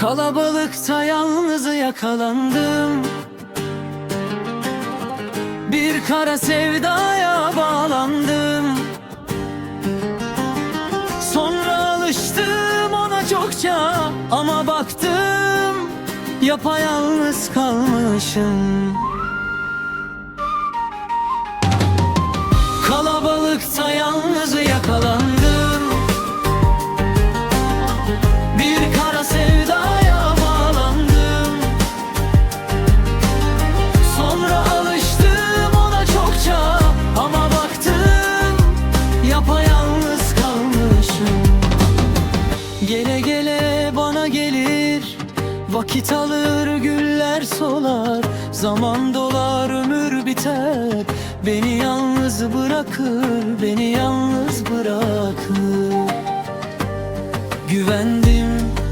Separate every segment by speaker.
Speaker 1: Kalabalıkta yalnız yakalandım. Bir kara sevdaya bağlandım. Sonra alıştım ona çokça Ama baktım yapayalnız kalmışım Vakit alır güller solar. Zaman dolar ömür biter. Beni yalnız bırakır Beni yalnız bırakır. Güvendim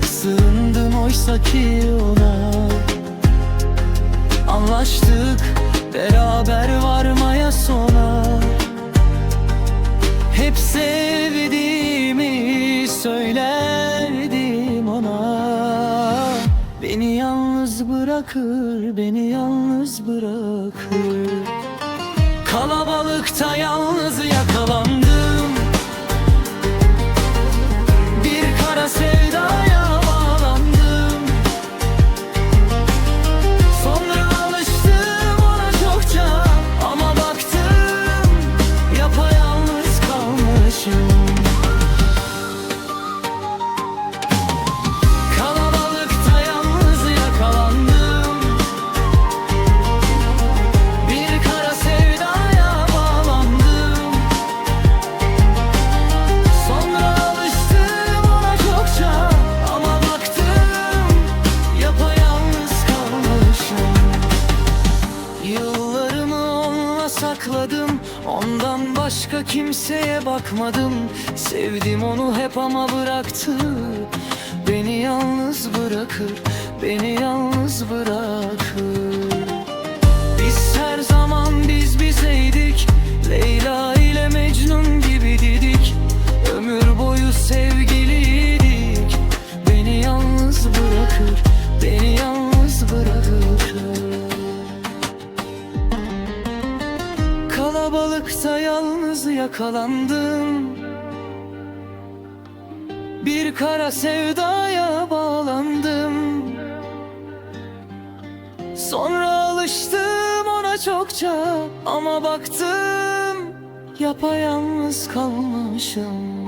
Speaker 1: sığındım oysa ki ona. Anlaştık beraber varmaya yalnız bırakır, beni yalnız bırakır. Kalabalıkta yalnız yakalandım sakladım. Ondan başka kimseye bakmadım. Sevdim onu hep ama bıraktı. Beni yalnız bırakır Beni yalnız Kalabalıkta yalnız yakalandım. Bir kara sevdaya bağlandım. Sonra alıştım ona çokça Ama baktım yapayalnız kalmışım